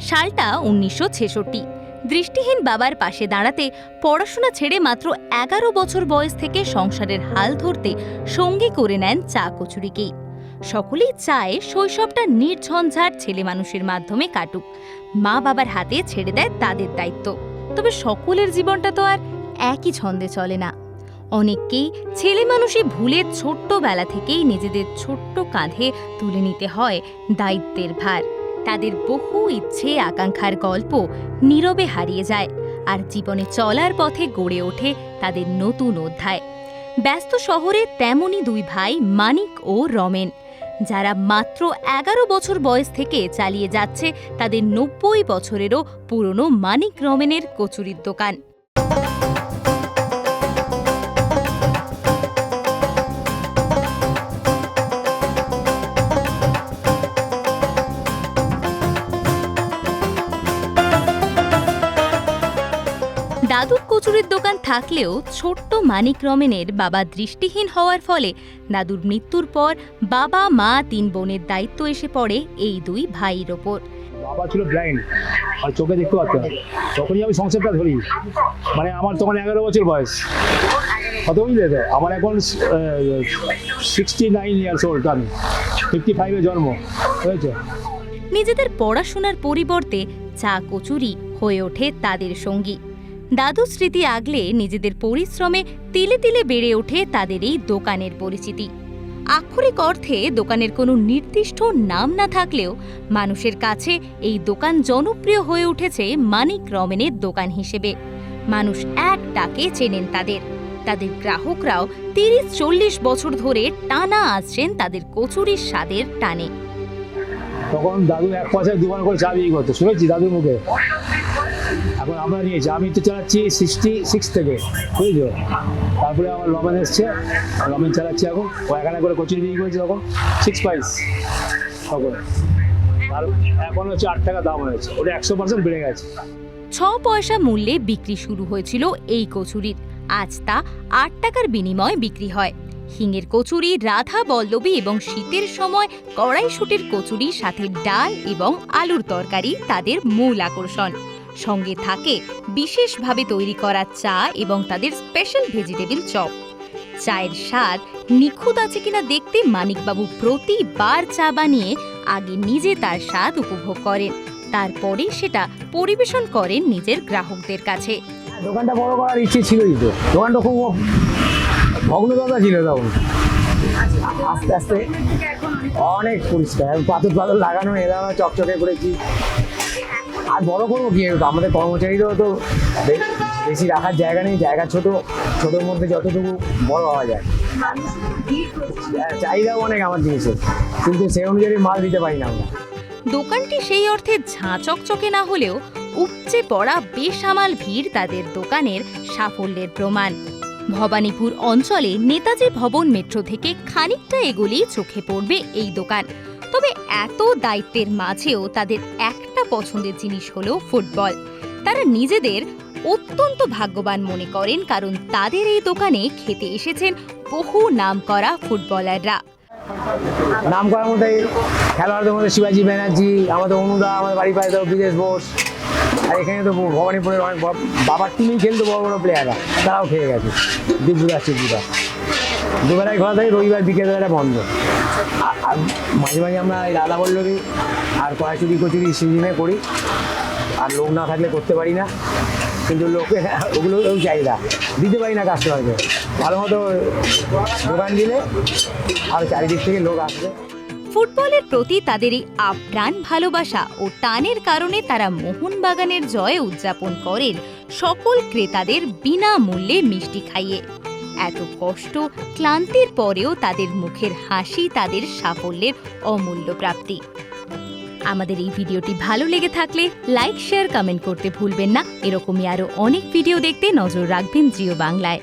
সালটা উনিশশো ছেষট্টি। দৃষ্টিহীন বাবার পাশে দাঁড়াতে পড়াশোনা ছেড়ে মাত্র এগারো বছর বয়স থেকে সংসারের হাল ধরতে সঙ্গী করে নেন চা কচুরিকেই। সকলেই চায় শৈশবটা নির্ঝঞ্ঝাট ছেলে মানুষের মাধ্যমে কাটুক। মা বাবার হাতে ছেড়ে দেয় তাদের দায়িত্ব। তবে সকলের জীবনটা তো আর একই ছন্দে চলে না। অনেককেই ছেলে মানুষই ভুলে ছোট্টবেলা থেকেই নিজেদের ছোট্ট কাঁধে তুলে নিতে হয় দায়িত্বের ভার। তাদের বহু ইচ্ছে আকাঙ্ক্ষার গল্প নীরবে হারিয়ে যায় আর জীবনে চলার পথে গড়ে ওঠে তাদের নতুন অধ্যায়। ব্যস্ত শহরে তেমনই দুই ভাই মানিক ও রমেন, যারা মাত্র এগারো বছর বয়স থেকে চালিয়ে যাচ্ছে তাদের নব্বই বছরেরও পুরনো মানিক রমেনের কচুরির দোকান। দাদুর কচুরির দোকান থাকলেও ছোট্ট মানিক রমেনের বাবা দৃষ্টিহীন হওয়ার ফলে দাদুর মৃত্যুর পর বাবা মা তিন বোনের দায়িত্ব এসে পড়ে এই দুই ভাইয়ের ওপর। বাবা ছিল ব্লাইন্ড আর চোখে দেখতে পারতাম। তখনই আমি সংসারটা ধরি মানে আমার তখন এগারো বছর বয়স। কত বুঝলে আমার এখন সিক্সটি নাইন ইয়ার্স ওল্ড আমি। ফিফটি ফাইভে জন্ম হয়েছে নিজেদের পড়াশোনার পরিবর্তে চা কচুরি হয়ে ওঠে তাদের সঙ্গী। দাদু স্মৃতি আগলে নিজেদের পরিশ্রমে তিলে তিলে বেড়ে ওঠে তাদের এই দোকানের পরিচিতি। আক্ষরিক অর্থে দোকানের কোনো নির্দিষ্ট নাম না থাকলেও মানুষের কাছে এই দোকান জনপ্রিয় হয়ে উঠেছে মানিক রমেনের দোকান হিসেবে। মানুষ এক ডাকে চেনেন তাদের। তাদের গ্রাহকরাও তিরিশ চল্লিশ বছর ধরে টানা আসছেন তাদের কচুরির স্বাদের টানে। তখন দাদু এক পয়সায় দোকান করে চা বিক্রি করতো, শুনেছি দাদুর মুখে। এখন আমরা নিয়েছি আমি তো চালাচ্ছি সিক্সটি সিক্স থেকে, বুঝেছ? তারপরে আমার রমেন এসছে রমেন চালাচ্ছি এখন। ও এখানে করে কোচিং বিক্রি করেছে তখন। সিক্স প্রাইস তখন। আর এখন হচ্ছে আট টাকা দাম হয়েছে। ওটা একশো পার্সেন্ট বেড়ে গেছে। ছ পয়সা মূল্যে বিক্রি শুরু হয়েছিল এই কচুরির। আজ তা আট টাকার বিনিময়ে বিক্রি হয়। হিঙের কচুরি, রাধা, বল্লবী এবং শীতের সময় কড়াইশুটির কচুরি সাথে ডাল এবং আলুর তরকারি তাদের মূল আকর্ষণ। সঙ্গে থাকে বিশেষভাবে তৈরি করা চা এবং তাদের স্পেশাল ভেজিটেবিল চপ। চায়ের স্বাদ নিখুঁত আছে কিনা দেখতে মানিকবাবু প্রতিবার চা বানিয়ে আগে নিজে তার স্বাদ উপভোগ করেন, তারপরে সেটা পরিবেশন করেন নিজের গ্রাহকদের কাছে। দোকানটা বড় করার ইচ্ছে ছিলই তো। দোকানটা খুব ছিল তখন। আস্তে আস্তে অনেক পরিষ্কার। পাথর পাথর লাগানো এলানো চকচকে করেছি। আর বড় করব কি আমাদের কর্মচারীরাও তো বেশি রাখার জায়গা নেই, জায়গা ছোট, ছোটোর মধ্যে যতটুকু বড় হওয়া যায়। চাহিদাও অনেক আমার জিনিসের, কিন্তু সেই অনুযায়ী মাল দিতে পারি না আমরা। দোকানটি সেই অর্থে ঝাঁচকচকে না হলেও উপচে পড়া বেসামাল ভিড় তাদের দোকানের সাফল্যের প্রমাণ। ভবানীপুর অঞ্চলে নেতাজি ভবন মেট্রো থেকে খানিকটা এগোলেই চোখে পড়বে এই দোকান। তবে এত দায়িত্বের মাঝেও তাদের একটা পছন্দের জিনিস হলো ফুটবল। তারা নিজেদের অত্যন্ত ভাগ্যবান মনে করেন কারণ তাদের এই দোকানে খেতে এসেছেন বহু নামকরা ফুটবলাররা। নাম করার মধ্যে খেলোয়াড়দের মধ্যে শিবাজি ব্যানার্জি, আমাদের অনুদা, আমাদের বাড়ি পাশে তো বিদেশ বোস, আর এখানে তো ভবানীপুরের অনেক বাবার টিমেই খেলতো বড় বড় প্লেয়াররা তারাও খেয়ে গেছে। দিব্যুদাস চিব্যুদাস দুবেলায় খোলা থাকে রবিবার বিকেলবেলা বন্ধ। মাঝে মাঝে আমরা এই রাধা বল্লভী আর কড়াইচুরি কচুরি সিজনে করি। আর লোক না থাকলে করতে পারি না। কিন্তু লোকে ওগুলো চাহিদা দিতে পারি না কাস্টমারকে ভালো মতো দোকান দিলে আর চারিদিক থেকে লোক আসবে। ফুটবলের প্রতি তাদের এই আপ্রাণ ভালোবাসা ও টানের কারণে তারা মোহনবাগানের জয় উদযাপন করেন সকল ক্রেতাদের বিনামূল্যে মিষ্টি খাইয়ে। এত কষ্ট, ক্লান্তির পরেও তাদের মুখের হাসি, তাদের সাফল্যের অমূল্য প্রাপ্তি। আমাদের এই ভিডিওটি ভালো লেগে থাকলে লাইক, শেয়ার, কমেন্ট করতে ভুলবেন না। এরকমই আরও অনেক ভিডিও দেখতে নজর রাখবেন জিও বাংলায়।